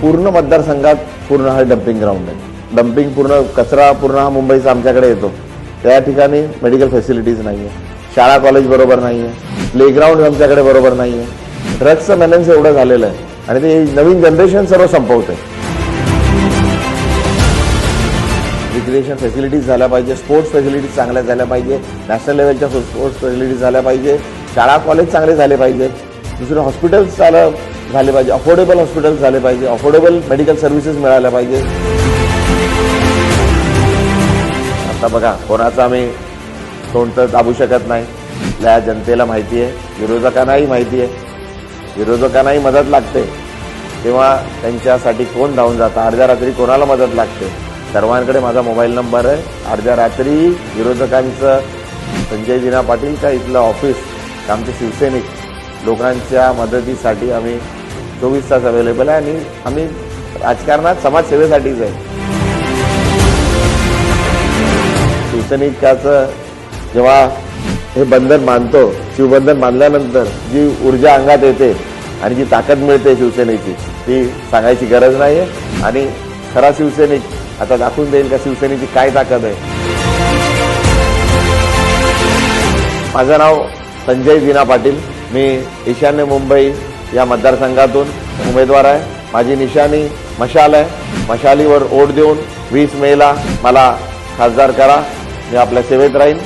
पूर्ण मतदारसंघात पूर्ण हा डम्पिंग ग्राउंड आहे. डम्पिंग पूर्ण कचरा पूर्ण हा मुंबईचा आमच्याकडे येतो. त्या ठिकाणी मेडिकल फॅसिलिटीज नाही आहे शाळा कॉलेज बरोबर नाही आहे प्लेग्राऊंड आमच्याकडे बरोबर नाही आहे ड्रग्सचं मेनन्स एवढं झालेलं आहे. आणि ते नवीन जनरेशन सर्व संपवते रिक्रिएशन फॅसिलिटीज झाल्या पाहिजे स्पोर्ट्स फॅसिलिटीज चांगल्या झाल्या पाहिजे नॅशनल लेवलच्या स्पोर्ट्स फॅसिलिटीज झाल्या पाहिजे शाळा कॉलेज चांगले झाले पाहिजे. दुसरं हॉस्पिटल्स चालं झाले पाहिजे. अफोर्डेबल हॉस्पिटल्स झाले पाहिजे. अफोर्डेबल मेडिकल सर्व्हिसेस मिळाल्या पाहिजे. आता बघा कोणाचं आम्ही तोंड तर दाबू शकत नाही. आपल्या जनतेला माहिती आहे विरोधकांनाही माहिती आहे विरोधकांनाही मदत लागते. तेव्हा त्यांच्यासाठी कोण धावून जातं? अर्ध्या रात्री कोणाला मदत लागते? सर्वांकडे माझा मोबाईल नंबर आहे. अर्ध्या रात्री विरोधकांचं संजय दिना पाटील का इथलं ऑफिस आमचे शिवसैनिक? लोकांच्या मदतीसाठी आम्ही चोवीस तास अवेलेबल आहे आणि आम्ही राजकारणात समाजसेवेसाठीच आहे. शिवसैनिकाचं जेव्हा हे बंधन मानतो शिवबंधन बांधल्यानंतर जी ऊर्जा अंगात येते आणि जी ताकद मिळते शिवसेनेची ती सांगायची गरज नाही आहे आणि खरा शिवसैनिक आता दाखवून देईल का शिवसेनेची काय ताकद आहे. माझं नाव संजय दिना पाटील. मी ईशान्य मुंबई या मतदारसंघातून उमेदवार आहे. माझी निशाणी मशाल आहे. मशालीवर ओढ देऊन वीस मेला मला खासदार करा. मी आपल्या सेवेत राहीन.